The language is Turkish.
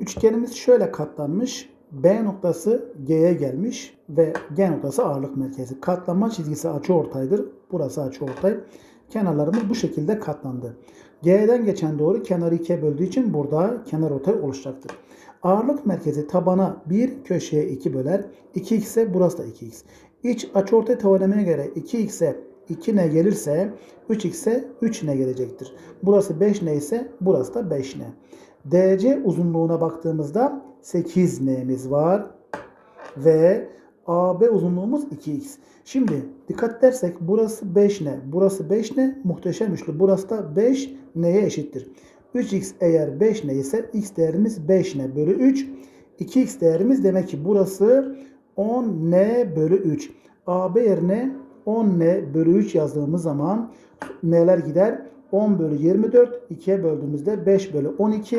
Üçgenimiz şöyle katlanmış. B noktası G'ye gelmiş ve G noktası ağırlık merkezi. Katlanma çizgisi açıortaydır. Burası açıortay. Kenarlarımız bu şekilde katlandı. G'den geçen doğru kenarı ikiye böldüğü için burada kenar ortay oluşacaktır. Ağırlık merkezi tabana 1, köşeye 2 böler. 2x ise burası da 2x. İç açıortay teoremine göre 2x'e 2 ne gelirse 3x'e 3 ne gelecektir. Burası 5 ne ise burası da 5 ne. DC uzunluğuna baktığımızda 8 n'miz var ve AB uzunluğumuz 2x. Şimdi dikkat edersek burası 5 ne, burası 5 ne, muhteşem üçlü. Burası da 5 n'ye eşittir. 3x eğer 5 ne ise x değerimiz 5 ne bölü 3. 2x değerimiz demek ki burası 10 n bölü 3. AB yerine 10 n bölü 3 yazdığımız zaman n'ler gider. 10 bölü 24 2'ye böldüğümüzde 5 bölü 12